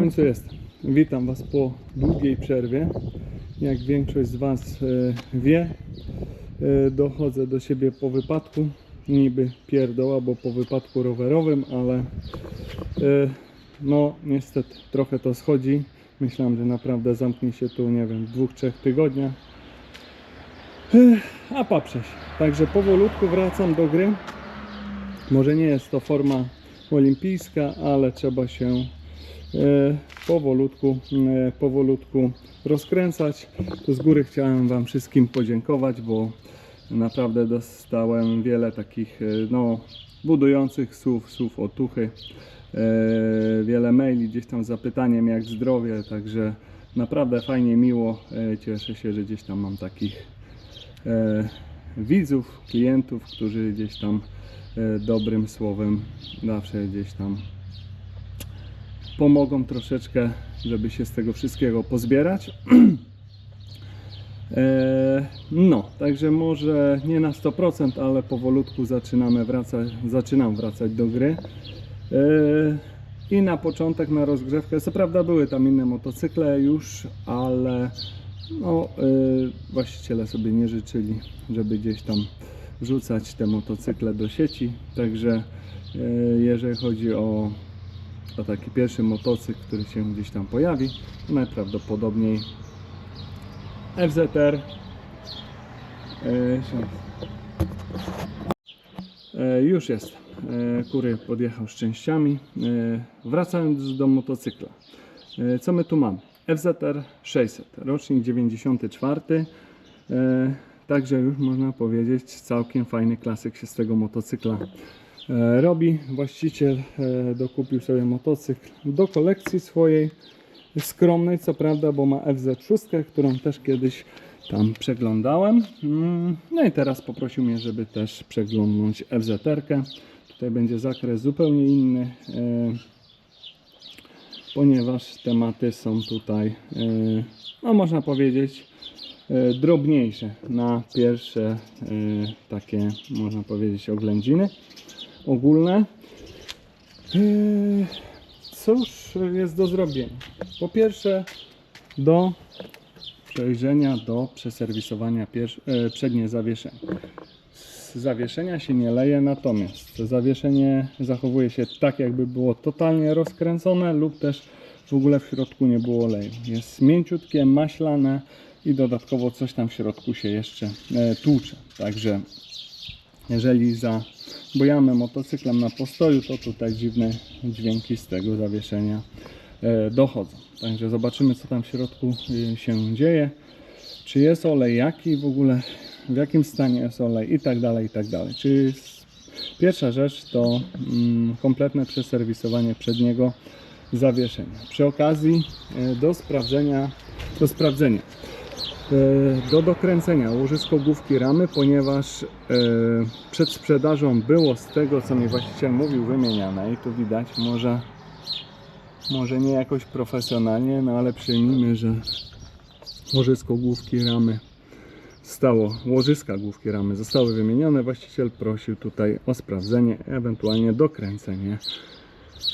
końcu jestem. Witam Was po długiej przerwie. Jak większość z Was e, wie, e, dochodzę do siebie po wypadku. Niby pierdoła, bo po wypadku rowerowym, ale e, no niestety trochę to schodzi. Myślałem, że naprawdę zamknie się tu, nie wiem, w dwóch, trzech tygodniach. A się. Także powolutku wracam do gry. Może nie jest to forma olimpijska, ale trzeba się powolutku, e, powolutku rozkręcać. Z góry chciałem Wam wszystkim podziękować, bo naprawdę dostałem wiele takich e, no, budujących słów, słów otuchy. E, wiele maili gdzieś tam z zapytaniem jak zdrowie, także naprawdę fajnie, miło. E, cieszę się, że gdzieś tam mam takich e, widzów, klientów, którzy gdzieś tam e, dobrym słowem zawsze gdzieś tam pomogą troszeczkę, żeby się z tego wszystkiego pozbierać. E, No, także może nie na 100%, ale powolutku zaczynamy wracać, zaczynam wracać do gry. E, I na początek, na rozgrzewkę, co prawda były tam inne motocykle już, ale no, e, właściciele sobie nie życzyli, żeby gdzieś tam wrzucać te motocykle do sieci. Także jeżeli chodzi o, o taki pierwszy motocykl, który się gdzieś tam pojawi, to najprawdopodobniej FZR e, e, już jest. E, Kury podjechał z częściami. Wracając do motocykla. Co my tu mamy? FZR 600, rocznik 94. E, Także już można powiedzieć całkiem fajny klasyk się z tego motocykla robi. Właściciel e, dokupił sobie motocykl do kolekcji swojej skromnej, co prawda, bo ma FZ6, którą też kiedyś tam przeglądałem. Mm, No i teraz poprosił mnie, żeby też przeglądnąć FZR-kę. Tutaj będzie zakres zupełnie inny, e, ponieważ tematy są tutaj, e, no można powiedzieć, e, drobniejsze na pierwsze e, takie, można powiedzieć, oględziny ogólne. E, Cóż jest do zrobienia? Po pierwsze, do przejrzenia, do przeserwisowania e, przednie zawieszenie. Z zawieszenia się nie leje, natomiast zawieszenie zachowuje się tak, jakby było totalnie rozkręcone, lub też w ogóle w środku nie było oleju. Jest mięciutkie, maślane i dodatkowo coś tam w środku się jeszcze e, tłucze. Także jeżeli zabojamy motocyklem na postoju, to tutaj dziwne dźwięki z tego zawieszenia e, dochodzą. Także zobaczymy, co tam w środku e, się dzieje. Czy jest olej, jaki w ogóle, w jakim stanie jest olej i tak dalej, i tak dalej. Czy pierwsza rzecz to mm, kompletne przeserwisowanie przedniego zawieszenia. Przy okazji e, do sprawdzenia, do sprawdzenia do dokręcenia łożysko główki ramy, ponieważ e, przed sprzedażą było z tego, co mi właściciel mówił, wymieniane i tu widać, może, może nie jakoś profesjonalnie, no ale przyjmijmy, że łożysko główki ramy stało, łożyska główki ramy zostały wymienione. Właściciel prosił tutaj o sprawdzenie, ewentualnie dokręcenie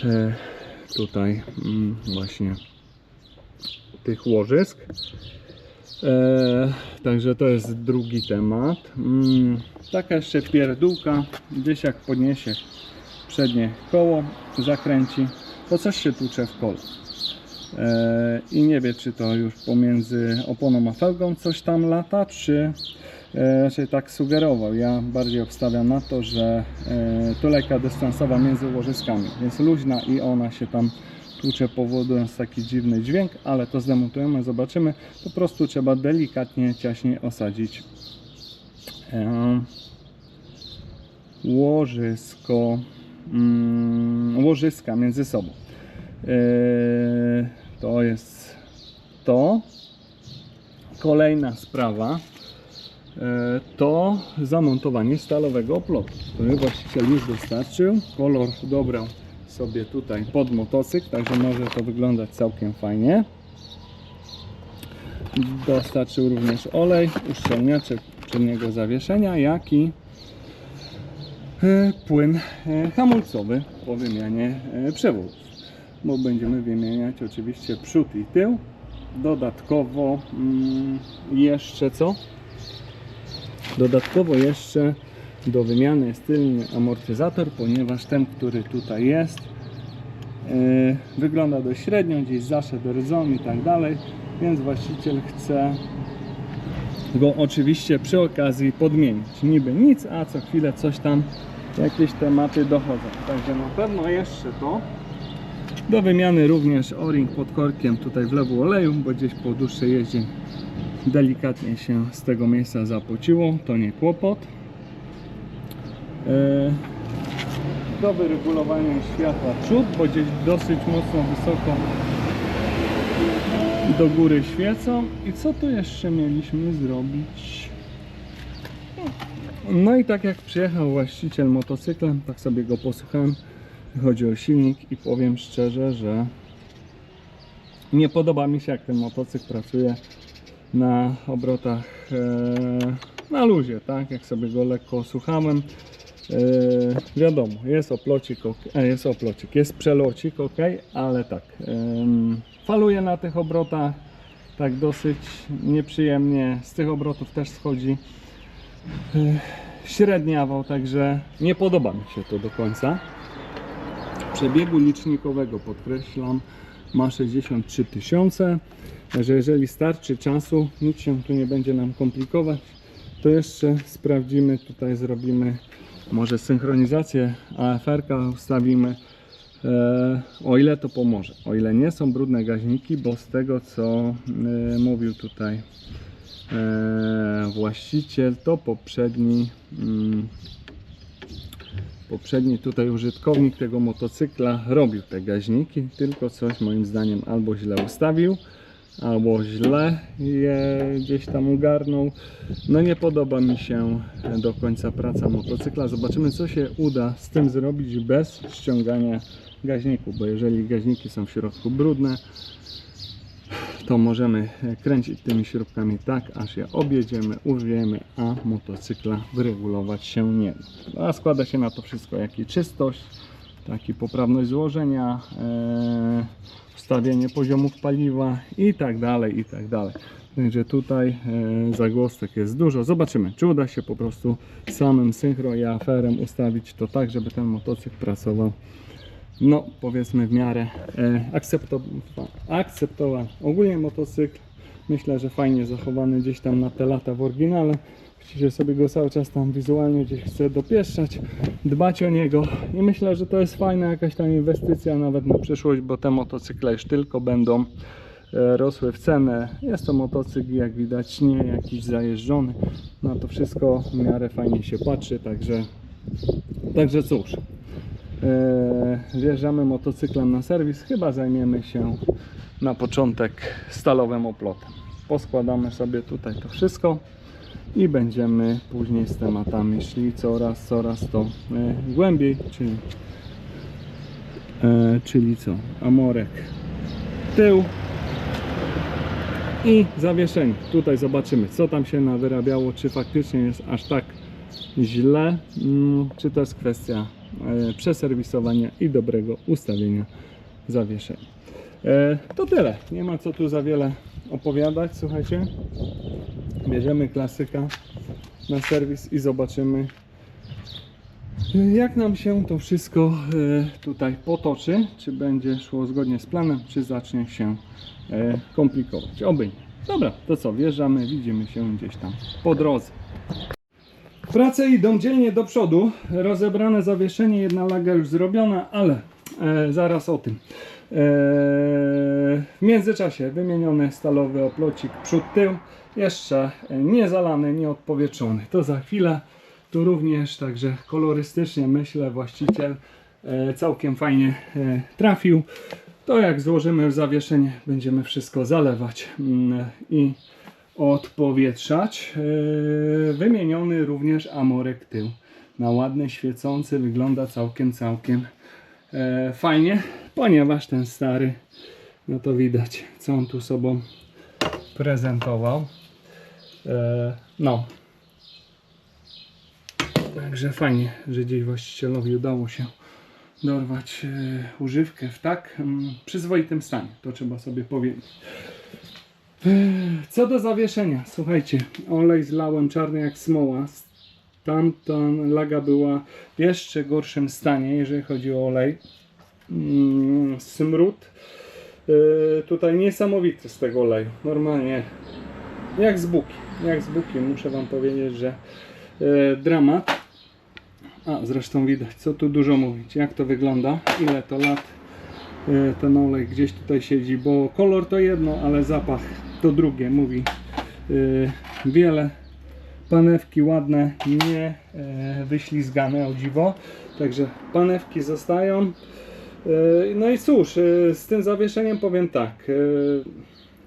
e, tutaj mm, właśnie tych łożysk. E, także to jest drugi temat. Mm, taka jeszcze pierdółka, gdzieś jak podniesie przednie koło, zakręci, to coś się tłucze w kole. E, I nie wie, czy to już pomiędzy oponą a felgą coś tam lata, czy e, raczej tak sugerował. Ja bardziej obstawiam na to, że e, tulejka dystansowa między łożyskami jest luźna i ona się tam tłucze powodując taki dziwny dźwięk, ale to zdemontujemy, zobaczymy. Po prostu trzeba delikatnie, ciaśnie osadzić łożysko, mm, łożyska między sobą. E, to jest to. Kolejna sprawa e, to zamontowanie stalowego oplotu, który właściciel już dostarczył. Kolor dobrał sobie tutaj pod motocykl, także może to wyglądać całkiem fajnie. Dostarczył również olej, uszczelniaczek przedniego zawieszenia, jak i e, płyn e, hamulcowy po wymianie e, przewodów. bo będziemy wymieniać oczywiście przód i tył. Dodatkowo mm, jeszcze co? Dodatkowo jeszcze do wymiany jest tylny amortyzator, ponieważ ten, który tutaj jest, yy, wygląda dość średnio, gdzieś zaszedł rdzą i tak dalej, więc właściciel chce go oczywiście przy okazji podmienić. Niby nic, a co chwilę coś tam, jakieś tematy dochodzą. Także na pewno jeszcze to. Do wymiany również o-ring pod korkiem tutaj wlewu oleju, bo gdzieś po dłuższej jeździe delikatnie się z tego miejsca zapociło, to nie kłopot. E, Do wyregulowania światła przód, bo gdzieś dosyć mocno wysoko do góry świecą. I co tu jeszcze mieliśmy zrobić? No i tak jak przyjechał właściciel motocyklem, tak sobie go posłuchałem. Chodzi o silnik i powiem szczerze, że nie podoba mi się jak ten motocykl pracuje na obrotach e, na luzie, tak? Jak sobie go lekko słuchałem. E, wiadomo, jest oplocik, e, jest oplocik, jest przelocik, ok, ale tak, em, faluje na tych obrotach tak dosyć nieprzyjemnie, z tych obrotów też schodzi e, średniawał, także nie podoba mi się to do końca. Przebiegu licznikowego podkreślam ma 63 tysiące, że jeżeli starczy czasu, nic się tu nie będzie nam komplikować, to jeszcze sprawdzimy, tutaj zrobimy może synchronizację AFR-ka ustawimy e, o ile to pomoże, o ile nie są brudne gaźniki, bo z tego co e, mówił tutaj e, właściciel, to poprzedni mm, poprzedni tutaj użytkownik tego motocykla robił te gaźniki, tylko coś moim zdaniem albo źle ustawił, albo źle je gdzieś tam ogarnął. No nie podoba mi się do końca praca motocykla. Zobaczymy co się uda z tym zrobić bez ściągania gaźników, bo jeżeli gaźniki są w środku brudne, to możemy kręcić tymi śrubkami tak, aż je objedziemy, użyjemy, a motocykla wyregulować się nie. A składa się na to wszystko, jak i czystość, tak i poprawność złożenia, e, ustawienie poziomów paliwa i tak dalej, i tak dalej. Także tutaj e, zagłostek jest dużo. Zobaczymy, czy uda się po prostu samym synchro i aferem ustawić to tak, żeby ten motocykl pracował no powiedzmy w miarę e, akceptowany. Ogólnie motocykl myślę, że fajnie zachowany gdzieś tam na te lata w oryginale. Właściwie sobie go cały czas tam wizualnie gdzieś chcę dopieszczać, dbać o niego i myślę, że to jest fajna jakaś tam inwestycja nawet na przyszłość, bo te motocykle już tylko będą e, rosły w cenę. Jest to motocykl jak widać nie jakiś zajeżdżony. Na to wszystko w miarę fajnie się patrzy, także także cóż. Eee, Wjeżdżamy motocyklem na serwis. Chyba zajmiemy się na początek stalowym oplotem. Poskładamy sobie tutaj to wszystko i będziemy później z tematami szli coraz, coraz to e, głębiej, czyli, e, czyli co? Amorek tył i zawieszenie. Tutaj zobaczymy, co tam się nawyrabiało, czy faktycznie jest aż tak źle, mm, czy to jest kwestia e, przeserwisowania i dobrego ustawienia zawieszenia. To tyle. Nie ma co tu za wiele opowiadać. Słuchajcie, bierzemy klasyka na serwis i zobaczymy, jak nam się to wszystko e, tutaj potoczy. Czy będzie szło zgodnie z planem, czy zacznie się e, komplikować. Oby nie. Dobra, to co, wjeżdżamy, widzimy się gdzieś tam po drodze. Prace idą dzielnie do przodu. Rozebrane zawieszenie, jedna laga już zrobiona, ale e, zaraz o tym. E, w międzyczasie wymieniony stalowy oplocik przód tył. Jeszcze nie zalany, nie odpowietrzony. To za chwilę. Tu również, także kolorystycznie myślę właściciel e, całkiem fajnie e, trafił. To jak złożymy w zawieszenie, będziemy wszystko zalewać mm, i odpowietrzać. Wymieniony również amorek tył. Na ładny, świecący, wygląda całkiem, całkiem e, fajnie, ponieważ ten stary, no to widać, co on tu sobą prezentował. E, No. Także fajnie, że gdzieś właścicielowi udało się dorwać e, używkę w tak mm, przyzwoitym stanie. To trzeba sobie powiedzieć. Co do zawieszenia, słuchajcie, olej zlałem czarny jak smoła. Tamta laga była w jeszcze gorszym stanie, jeżeli chodzi o olej. Mm, Smród e, tutaj niesamowity z tego oleju. Normalnie jak z buki. Jak z buki, muszę Wam powiedzieć, że e, dramat. A zresztą widać, co tu dużo mówić, jak to wygląda, ile to lat e, ten olej gdzieś tutaj siedzi, bo kolor to jedno, ale zapach to drugie, mówi wiele. Panewki ładne, nie e, wyślizgane o dziwo, także panewki zostają. E, No i cóż, e, z tym zawieszeniem powiem tak,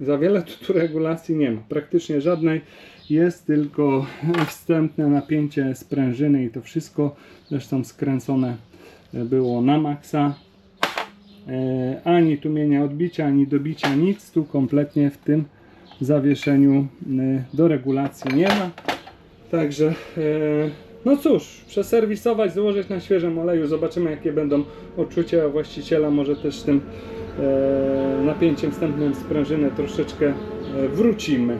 za wiele tu regulacji nie ma, praktycznie żadnej. Jest tylko wstępne napięcie sprężyny i to wszystko zresztą skręcone było na maksa. Ani tłumienia odbicia, ani dobicia, nic tu kompletnie w tym zawieszeniu do regulacji nie ma. Także e, no cóż, przeserwisować, złożyć na świeżym oleju, zobaczymy jakie będą odczucia właściciela, może też tym e, napięciem wstępnym sprężyny troszeczkę e, wrócimy.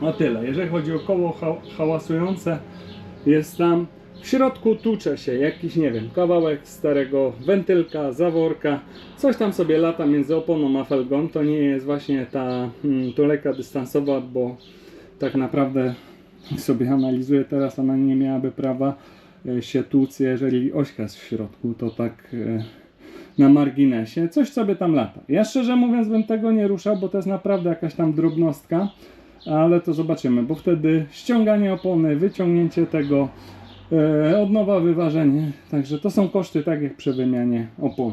O tyle. Jeżeli chodzi o koło ha hałasujące, jest tam w środku tucze się jakiś, nie wiem, kawałek starego wentylka, zaworka, coś tam sobie lata między oponą a felgą. To nie jest właśnie ta hmm, tuleka dystansowa, bo tak naprawdę sobie analizuję teraz, ona nie miałaby prawa e, się tłuc, jeżeli ośka jest w środku, to tak e, na marginesie, coś sobie tam lata. Ja szczerze mówiąc bym tego nie ruszał, bo to jest naprawdę jakaś tam drobnostka, ale to zobaczymy, bo wtedy ściąganie opony, wyciągnięcie tego, e, od nowa wyważenie, także to są koszty tak jak przy wymianie opon.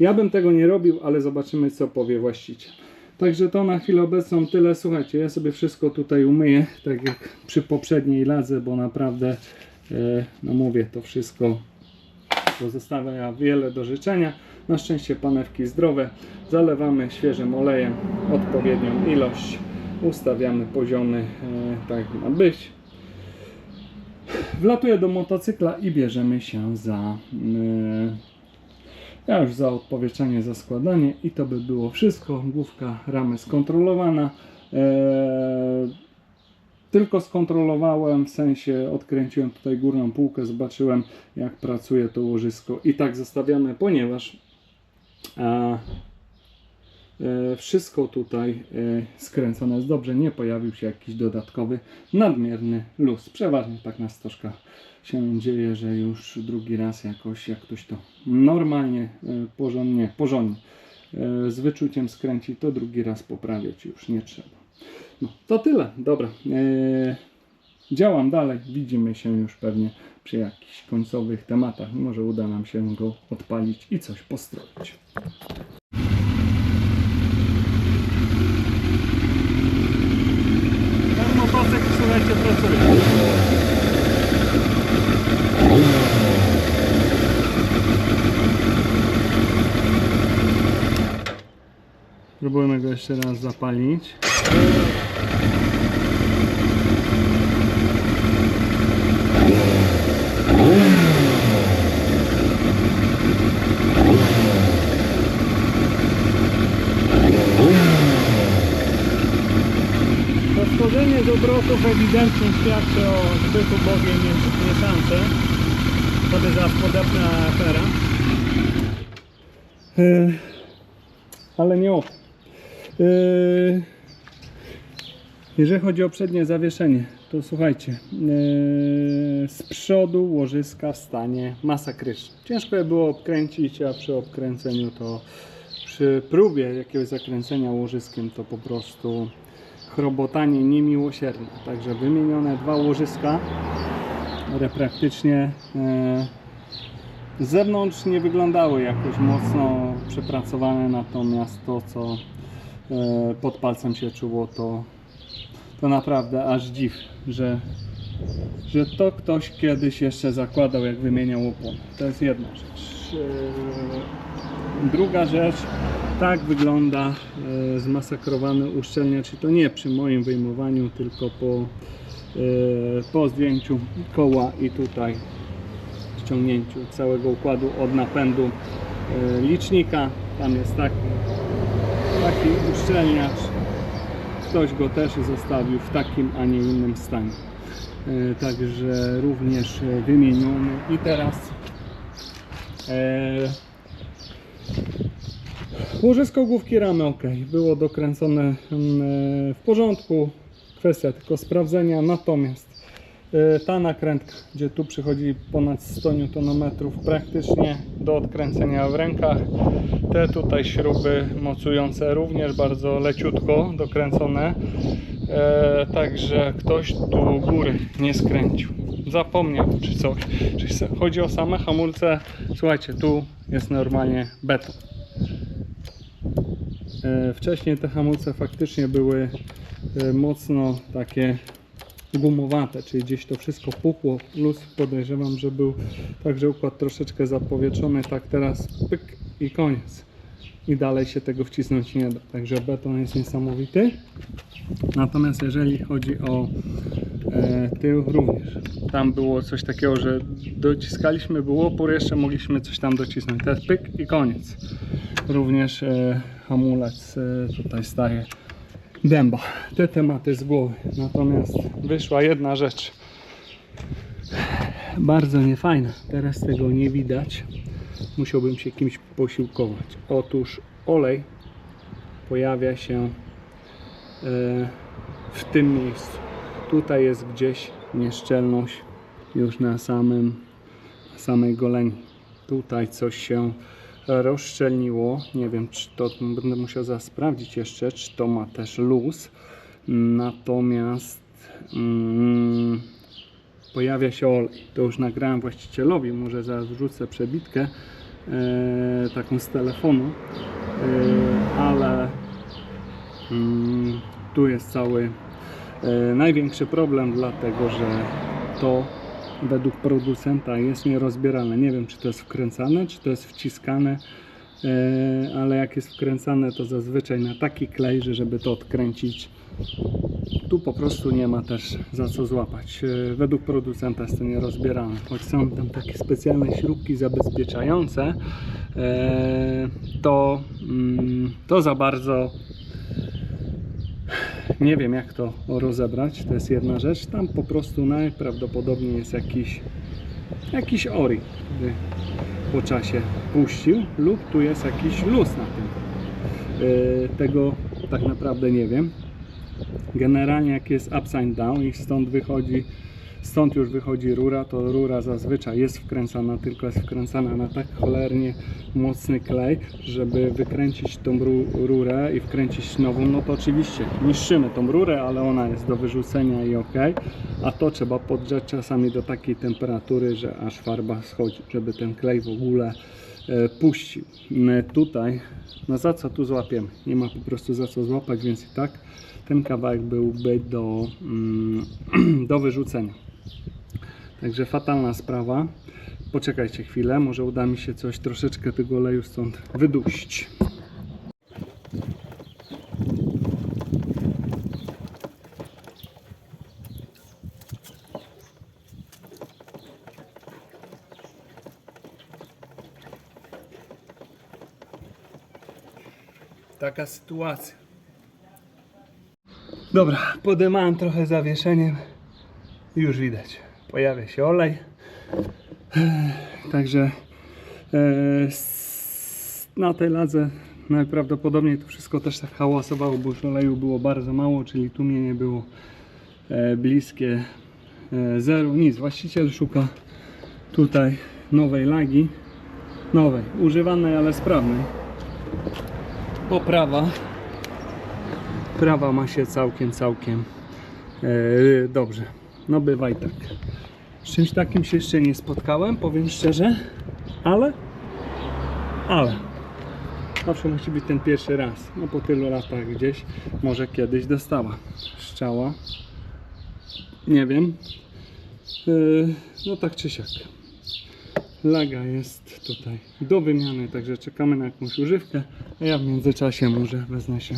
Ja bym tego nie robił, ale zobaczymy co powie właściciel. Także to na chwilę obecną tyle. Słuchajcie, ja sobie wszystko tutaj umyję, tak jak przy poprzedniej ladze, bo naprawdę, e, no mówię, to wszystko pozostawia wiele do życzenia. Na szczęście panewki zdrowe. Zalewamy świeżym olejem odpowiednią ilość. Ustawiamy poziomy e, tak ma być. Wlatuję do motocykla i bierzemy się za e, ja już za odpowietrzenie, za składanie i to by było wszystko. Główka ramy skontrolowana. Eee, tylko skontrolowałem, w sensie odkręciłem tutaj górną półkę, zobaczyłem jak pracuje to łożysko i tak zostawiamy, ponieważ a, e, wszystko tutaj e, skręcone jest dobrze, nie pojawił się jakiś dodatkowy nadmierny luz. Przeważnie tak na stożkach się dzieje, że już drugi raz jakoś, jak ktoś to normalnie, e, porządnie, porządnie e, z wyczuciem skręci, to drugi raz poprawiać już nie trzeba. No, to tyle, dobra. E, działam dalej, widzimy się już pewnie przy jakichś końcowych tematach. Może uda nam się go odpalić i coś postroić. Ten motocykl, słuchajcie, pracuje. Próbujemy go jeszcze raz zapalić. To stworzenie z obrotów ewidentnie świadczy o zbyt ubogiej miesz- mieszance. To by za podepna afera. Yy, ale nie o. jeżeli chodzi o przednie zawieszenie, to słuchajcie, yy, z przodu łożyska w stanie masakrycznym. Ciężko je było obkręcić, a przy obkręceniu to przy próbie jakiegoś zakręcenia łożyskiem to po prostu chrobotanie niemiłosierne. Także wymienione dwa łożyska, które praktycznie e, z zewnątrz nie wyglądały jakoś mocno przepracowane, natomiast to co pod palcem się czuło to, to naprawdę aż dziw, że, że to ktoś kiedyś jeszcze zakładał jak wymieniał opon. To jest jedna rzecz. E, Druga rzecz, tak wygląda e, zmasakrowany uszczelniacz i to nie przy moim wyjmowaniu, tylko po, e, po zdjęciu koła i tutaj odciągnięciu całego układu od napędu e, licznika. Tam jest taki, taki uszczelniacz. Ktoś go też zostawił w takim, a nie innym stanie. E, Także również wymieniony. I teraz e, łożysko główki ramy ok. Było dokręcone mm, e, w porządku. Kwestia tylko sprawdzenia. Natomiast ta nakrętka, gdzie tu przychodzi ponad 100 Nm praktycznie do odkręcenia w rękach. Te tutaj śruby mocujące również bardzo leciutko dokręcone. E, także ktoś tu góry nie skręcił. Zapomniał czy coś. Czy chodzi o same hamulce. Słuchajcie, tu jest normalnie beton. E, Wcześniej te hamulce faktycznie były mocno takie gumowate, czyli gdzieś to wszystko puchło, plus podejrzewam, że był także układ troszeczkę zapowietrzony, tak teraz pyk i koniec. I dalej się tego wcisnąć nie da, także beton jest niesamowity. Natomiast jeżeli chodzi o e, tył również, tam było coś takiego, że dociskaliśmy, był opór, jeszcze mogliśmy coś tam docisnąć, teraz pyk i koniec. Również e, hamulec e, tutaj staje dęba. Te tematy z głowy. Natomiast wyszła jedna rzecz bardzo niefajna. Teraz tego nie widać. Musiałbym się kimś posiłkować. Otóż olej pojawia się e, w tym miejscu. Tutaj jest gdzieś nieszczelność już na samym samej goleni. Tutaj coś się rozszczelniło. Nie wiem, czy to będę musiał za sprawdzić jeszcze, czy to ma też luz. Natomiast mm, pojawia się olej. To już nagrałem właścicielowi, może zaraz wrzucę przebitkę e, taką z telefonu, e, ale mm, tu jest cały e, największy problem, dlatego że to według producenta jest nierozbierane. Nie wiem, czy to jest wkręcane, czy to jest wciskane, e, ale jak jest wkręcane, to zazwyczaj na taki klej, że żeby to odkręcić, tu po prostu nie ma też za co złapać. E, Według producenta jest to nierozbierane, choć są tam takie specjalne śrubki zabezpieczające, e, to, mm, to za bardzo nie wiem jak to rozebrać, to jest jedna rzecz. Tam po prostu najprawdopodobniej jest jakiś, jakiś ori, który po czasie puścił lub tu jest jakiś luz na tym. Yy, tego tak naprawdę nie wiem. Generalnie jak jest upside down i stąd wychodzi stąd już wychodzi rura, to rura zazwyczaj jest wkręcana, tylko jest wkręcana na tak cholernie mocny klej, żeby wykręcić tą ru- rurę i wkręcić nową, no to oczywiście niszczymy tą rurę, ale ona jest do wyrzucenia i ok, a to trzeba podgrzać czasami do takiej temperatury, że aż farba schodzi, żeby ten klej w ogóle e, puścił. E, Tutaj, no za co tu złapiemy? Nie ma po prostu za co złapać, więc i tak ten kawałek byłby do, mm, do wyrzucenia. Także fatalna sprawa. Poczekajcie chwilę, może uda mi się coś troszeczkę tego oleju stąd wydusić. Taka sytuacja. Dobra, podymałem trochę zawieszeniem już widać. Pojawia się olej. Także e, na tej ladze najprawdopodobniej to wszystko też tak hałasowało, bo już oleju było bardzo mało, czyli tłumienie było e, bliskie e, zeru. Nic, właściciel szuka tutaj nowej lagi. Nowej, używanej, ale sprawnej. Poprawa. Prawa ma się całkiem, całkiem dobrze. No bywa i tak. Z czymś takim się jeszcze nie spotkałem, powiem szczerze, ale, ale, zawsze musi być ten pierwszy raz. No po tylu latach gdzieś, może kiedyś dostała strzała. Nie wiem. Yy, no tak czy siak. Laga jest tutaj do wymiany, także czekamy na jakąś używkę, a ja w międzyczasie może wezmę się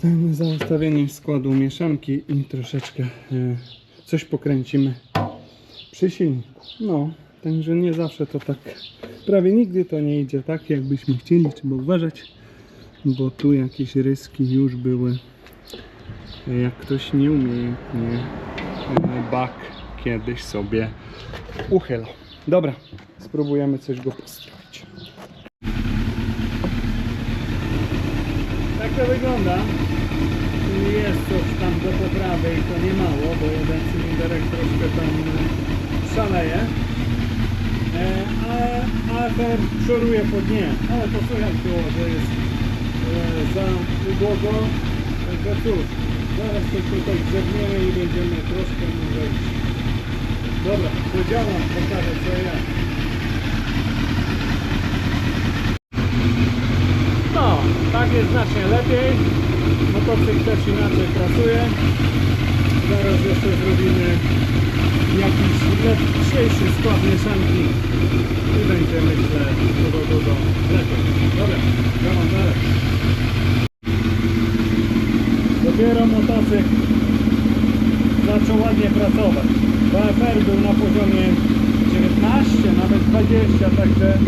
tym za ustawieniem składu mieszanki i troszeczkę e, coś pokręcimy przy silniku. No, także nie zawsze to tak, prawie nigdy to nie idzie tak, jakbyśmy chcieli, trzeba uważać, bo tu jakieś ryski już były, jak ktoś nieumiejętnie e, bak kiedyś sobie uchylał. Dobra, spróbujemy coś go postawić. Tak to wygląda. Jest coś tam do poprawy i to nie mało, bo jeden cylinderek troszkę tam e, szaleje. E, a AFR szoruje po dnie, ale to słychać było, że jest e, za ubłogo. Także cóż, zaraz coś tutaj grzebniemy i będziemy troszkę może Dobra, podziałam, pokażę co ja. No, tak jest znacznie lepiej. Motocykl też inaczej pracuje. Zaraz jeszcze zrobimy jakiś lepszy skład mieszanki i będzie myślę dużo, dużo lepiej. Dobra, działam dalej. Dopiero motocykl zaczął ładnie pracować. BFR był na poziomie 19, nawet 20, także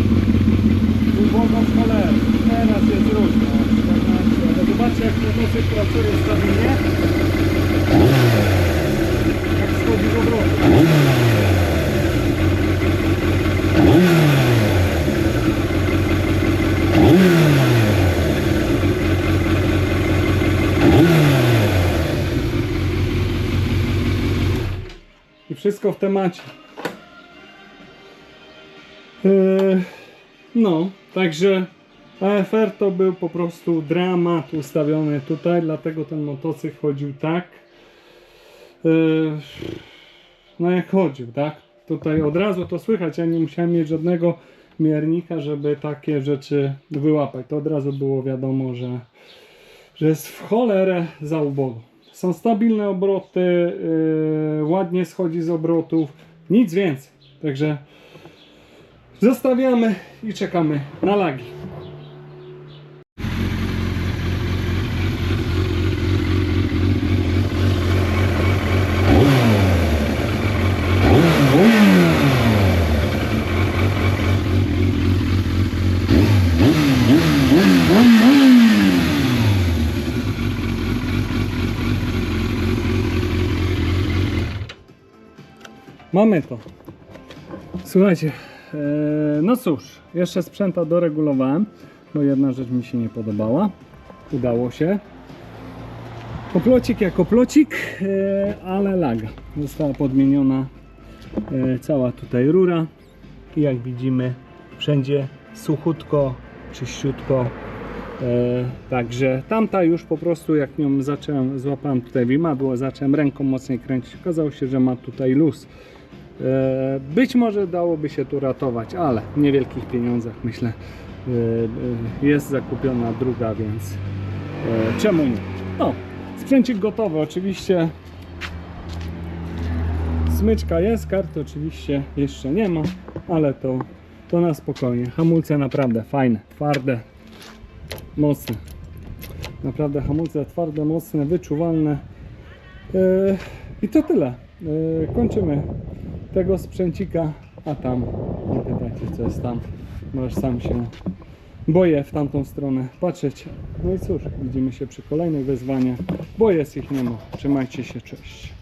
ubogą w cholerę. Teraz jest różno. 14, ale zobaczcie jak motocykl pracuje stabilnie. Jak schodzi z obrotu. I wszystko w temacie. Yy, no, także AFR to był po prostu dramat ustawiony tutaj, dlatego ten motocykl chodził tak. Yy, no jak chodził, tak? Tutaj od razu to słychać, ja nie musiałem mieć żadnego miernika, żeby takie rzeczy wyłapać. To od razu było wiadomo, że, że jest w cholerę za ubogo. Są stabilne obroty, yy, ładnie schodzi z obrotów, nic więcej. Także zostawiamy i czekamy na lagi. Mamy to. Słuchajcie, no cóż, jeszcze sprzęta doregulowałem, bo jedna rzecz mi się nie podobała. Udało się. Koplocik jako plocik, e, ale laga. Została podmieniona e, cała tutaj rura i jak widzimy wszędzie suchutko, czyściutko. E, także tamta już po prostu jak nią zacząłem, złapałem tutaj wimadło, zacząłem ręką mocniej kręcić. Okazało się, że ma tutaj luz. E, Być może dałoby się tu ratować, ale w niewielkich pieniądzach myślę e, e, jest zakupiona druga, więc czemu nie? No, sprzęcik gotowy, oczywiście smyczka jest, karty oczywiście jeszcze nie ma, ale to, to na spokojnie. Hamulce naprawdę fajne, twarde, mocne. Naprawdę hamulce twarde, mocne, wyczuwalne. I to tyle. Kończymy tego sprzęcika, a tam nie pytajcie co jest tam, bo już sam się boję w tamtą stronę patrzeć. No i cóż, widzimy się przy kolejnych wyzwaniach, bo jest ich nie ma. Trzymajcie się, cześć.